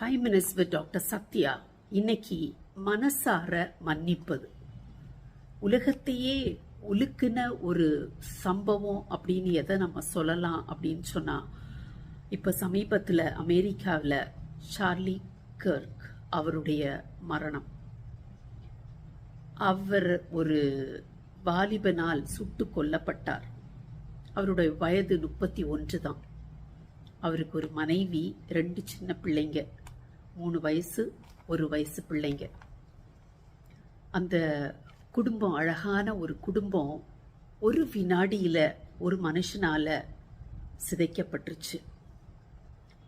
Five minutes with doctor Sathya இன்னைக்கு மனசார மன்னிப்பது. உலகத்தையே உலுக்குன ஒரு சம்பவம் அப்படின்னு எதை நம்ம சொல்லலாம் அப்படின்னு சொன்னால் இப்போ சமீபத்தில் அமெரிக்காவில் சார்லி கர்க் அவருடைய மரணம். அவர் ஒரு வாலிபனால் சுட்டு கொல்லப்பட்டார். அவருடைய வயது முப்பத்தி ஒன்று தான். அவருக்கு ஒரு மனைவி ரெண்டு சின்ன பிள்ளைங்க. மூணு வயசு ஒரு வயசு பிள்ளைங்க. அந்த குடும்பம் அழகான ஒரு குடும்பம் ஒரு வினாடியில் ஒரு மனுஷனால் சிதைக்கப்பட்டுருச்சு.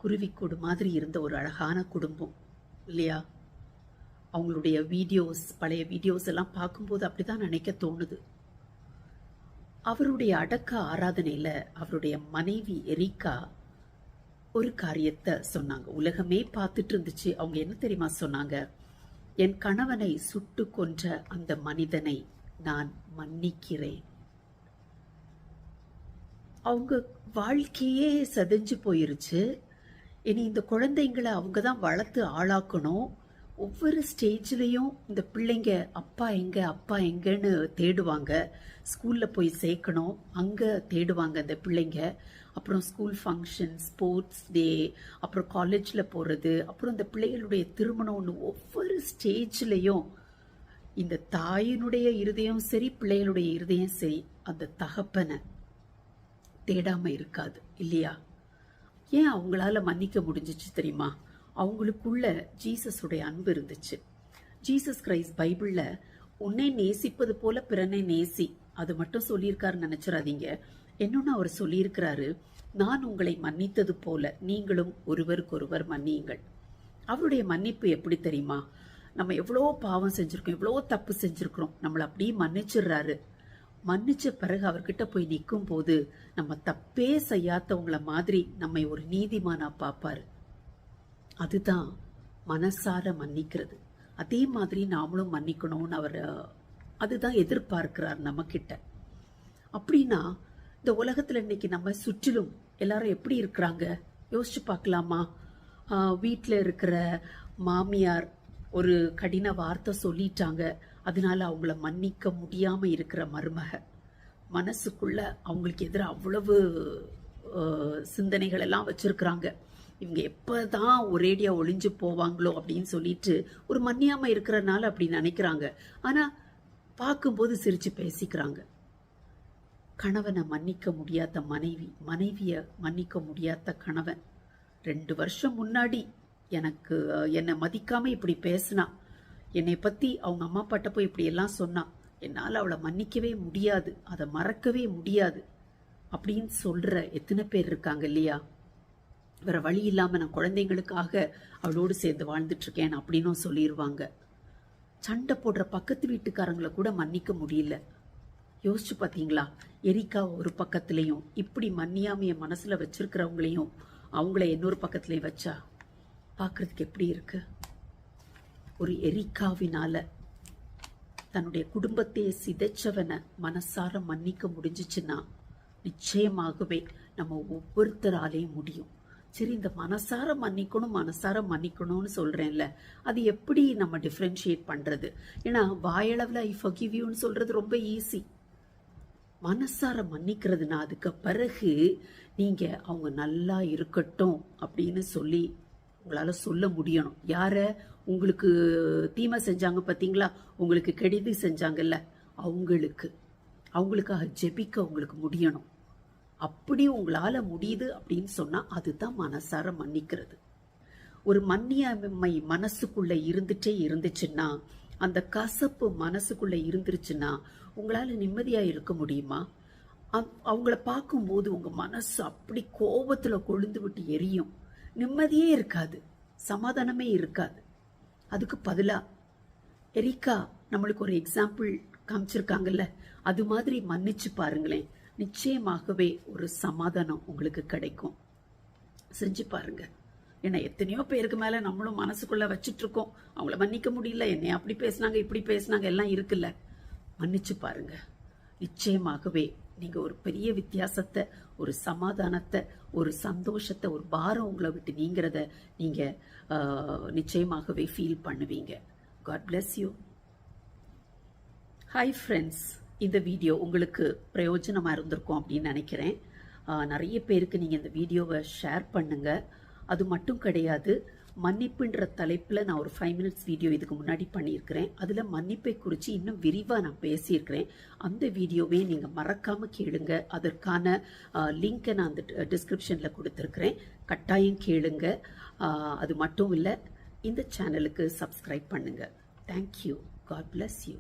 குருவிக்கூடு மாதிரி இருந்த ஒரு அழகான குடும்பம் இல்லையா? அவங்களுடைய வீடியோஸ் பழைய வீடியோஸ் எல்லாம் பார்க்கும்போது அப்படிதான் நினைக்க தோணுது. அவருடைய அடக்க ஆராதனையில் அவருடைய மனைவி எரிக்கா ஒரு காரியத்தை சொன்னாங்க. உலகமே பார்த்துட்டு இருந்துச்சு அவங்க என்ன தெரியுமா சொன்னாங்க? என் கணவனை சுட்டு கொன்ற அந்த மனிதனை நான் மன்னிக்கிறேன். அவங்க வாழ்க்கையே செதஞ்சு போயிருச்சு. இனி இந்த குழந்தைங்களை அவங்க தான் வளர்த்து ஆளாக்கணும். ஒவ்வொரு ஸ்டேஜ்லேயும் இந்த பிள்ளைங்க அப்பா எங்க அப்பா எங்கன்னு தேடுவாங்க. ஸ்கூலில் போய் சேர்க்கணும் அங்கே தேடுவாங்க இந்த பிள்ளைங்க. அப்புறம் ஸ்கூல் ஃபங்க்ஷன் ஸ்போர்ட்ஸ் டே அப்புறம் காலேஜில் போகிறது அப்புறம் இந்த பிள்ளைகளுடைய திருமணம்னு ஒவ்வொரு ஸ்டேஜ்லேயும் இந்த தாயினுடைய இருதயம் சரி பிள்ளைகளுடைய இருதயம் சரி அந்த தகப்பனை தேடாமல் இருக்காது இல்லையா? ஏன் அவங்களால மன்னிக்க முடிஞ்சிச்சு தெரியுமா? அவங்களுக்குள்ள ஜீசஸுடைய அன்பு இருந்துச்சு. ஜீசஸ் கிரைஸ்ட் பைபிளில் உன்னை நேசிப்பது போல பிறனை நேசி. அது மட்டும் சொல்லியிருக்காருன்னு நினச்சிடாதீங்க. என்னென்னு அவர் சொல்லியிருக்கிறாரு நான் உங்களை மன்னித்தது போல நீங்களும் ஒருவருக்கொருவர் மன்னியுங்கள். அவருடைய மன்னிப்பு எப்படி தெரியுமா? நம்ம எவ்வளோ பாவம் செஞ்சுருக்கோம் எவ்வளோ தப்பு செஞ்சுருக்குறோம் நம்மளை அப்படியே மன்னிச்சிடுறாரு. மன்னிச்ச பிறகு அவர்கிட்ட போய் நிற்கும் போது நம்ம தப்பே செய்யாதவங்கள மாதிரி நம்மை ஒரு நீதிமானா பார்ப்பாரு. அதுதான் மனசார மன்னிக்கிறது. அதே மாதிரி நாமளும் மன்னிக்கணும்னு அவர் அதுதான் எதிர்பார்க்கிறார் நம்மக்கிட்ட. அப்படின்னா இந்த உலகத்தில் இன்னைக்கு நம்ம சுற்றிலும் எல்லாரும் எப்படி இருக்கிறாங்க? யோசிச்சு பார்க்கலாமா? வீட்டில் இருக்கிற மாமியார் ஒரு கடின வார்த்தை சொல்லிட்டாங்க. அதனால அவங்கள மன்னிக்க முடியாம இருக்கிற மருமக. மனசுக்குள்ள அவங்களுக்கு எதிராக அவ்வளவு சிந்தனைகள் எல்லாம் வச்சிருக்கிறாங்க. இவங்க எப்பதான் ஒரேடியாக ஒளிஞ்சு போவாங்களோ அப்படின்னு சொல்லிட்டு ஒரு மன்னியாமல் இருக்கிறனால அப்படி நினைக்கிறாங்க. ஆனால் பார்க்கும்போது சிரித்து பேசிக்கிறாங்க. கணவனை மன்னிக்க முடியாத மனைவி மனைவியை மன்னிக்க முடியாத கணவன். ரெண்டு வருஷம் முன்னாடி எனக்கு என்னை மதிக்காமல் இப்படி பேசினா. என்னை பற்றி அவங்க அம்மா அப்பாட்ட போய் இப்படியெல்லாம் சொன்னான் என்னால் அவளை மன்னிக்கவே முடியாது. அதை மறக்கவே முடியாது. அப்படின்னு சொல்கிற எத்தனை பேர் இருக்காங்க இல்லையா? வேற வழி இல்லாமல் நான் குழந்தைங்களுக்காக அவளோடு சேர்ந்து வாழ்ந்துட்டு இருக்கேன் அப்படின்னும் சொல்லிடுவாங்க சண்டை போடுற பக்கத்து வீட்டுக்காரங்களை கூட மன்னிக்க முடியல. யோசிச்சு பார்த்தீங்களா எரிக்கா ஒரு பக்கத்துலேயும் இப்படி மன்னியாமைய மனசில் வச்சுருக்கிறவங்களையும் அவங்கள இன்னொரு பக்கத்துலேயும் வச்சா பார்க்குறதுக்கு எப்படி இருக்கு? ஒரு எரிக்காவினால தன்னுடைய குடும்பத்தையே சிதைச்சவனை மனசார மன்னிக்க முடிஞ்சிச்சுன்னா நிச்சயமாகவே நம்ம ஒவ்வொருத்தராலையும் முடியும். சரி இந்த மனசார மன்னிக்கணும் மனசார மன்னிக்கணும்னு சொல்கிறேன்ல அது எப்படி நம்ம டிஃப்ரென்ஷியேட் பண்ணுறது ஏன்னா வாயளவில் ஐ ஃபகிவ் யூன்னு சொல்கிறது ரொம்ப ஈஸி மனசார மன்னிக்கிறதுனா அதுக்கு பிறகு நீங்கள் அவங்க நல்லா இருக்கட்டும் அப்படின்னு சொல்லி உங்களால் சொல்ல முடியணும். யாரை? உங்களுக்கு தீமை செஞ்சாங்க பார்த்தீங்களா உங்களுக்கு கெடுதி செஞ்சாங்கல்ல அவங்களுக்கு. அவங்களுக்காக ஜெபிக்க உங்களுக்கு முடியணும். அப்படி உங்களால் முடியுது அப்படின்னு சொன்னால் அதுதான் மனசார மன்னிக்கிறது. ஒரு மன்னியாமை மனசுக்குள்ளே இருந்துட்டே இருந்துச்சுன்னா அந்த கசப்பு மனசுக்குள்ளே இருந்துருச்சுன்னா உங்களால் நிம்மதியாக இருக்க முடியுமா? அவங்கள பார்க்கும்போது உங்கள் மனசு அப்படி கோபத்தில் கொழுந்து விட்டு எரியும். நிம்மதியே இருக்காது. சமாதானமே இருக்காது. அதுக்கு பதிலாக எரிக்கா நம்மளுக்கு ஒரு எக்ஸாம்பிள் காமிச்சிருக்காங்கல்ல அது மாதிரி மன்னிச்சு பாருங்களேன். நிச்சயமாகவே ஒரு சமாதானம் உங்களுக்கு கிடைக்கும். செஞ்சு பாருங்க. ஏன்னா எத்தனையோ பேருக்கு மேல நம்மளும் மனசுக்குள்ள வச்சுட்ருக்கோம். அவங்கள மன்னிக்க முடியல. என்னை அப்படி பேசுனாங்க இப்படி பேசுனாங்க எல்லாம் இருக்குல்ல. மன்னிச்சு பாருங்க. நிச்சயமாகவே நீங்கள் ஒரு பெரிய வித்தியாசத்தை ஒரு சமாதானத்தை ஒரு சந்தோஷத்தை ஒரு பாரம் உங்களை விட்டு நீங்கிறத நீங்கள் நிச்சயமாகவே ஃபீல் பண்ணுவீங்க. God bless you hi friends இந்த வீடியோ உங்களுக்கு பிரயோஜனமாக இருந்திருக்கும் அப்படின்னு நினைக்கிறேன். நிறைய பேருக்கு நீங்கள் இந்த வீடியோவை ஷேர் பண்ணுங்கள் அது மட்டும் கிடையாது மன்னிப்புன்ற தலைப்பில் நான் ஒரு ஃபைவ் மினிட்ஸ் வீடியோ இதுக்கு முன்னாடி பண்ணியிருக்கிறேன். அதில் மன்னிப்பை குறித்து இன்னும் விரிவாக நான் பேசியிருக்கிறேன். அந்த வீடியோவே நீங்கள் மறக்காமல் கேளுங்க. அதற்கான லிங்க்கை நான் அந்த டிஸ்கிரிப்ஷனில் கொடுத்துருக்குறேன். கட்டாயம் கேளுங்க. அது மட்டும் இல்லை இந்த சேனலுக்கு சப்ஸ்கிரைப் பண்ணுங்கள் தேங்க்யூ காட் பிளஸ் யூ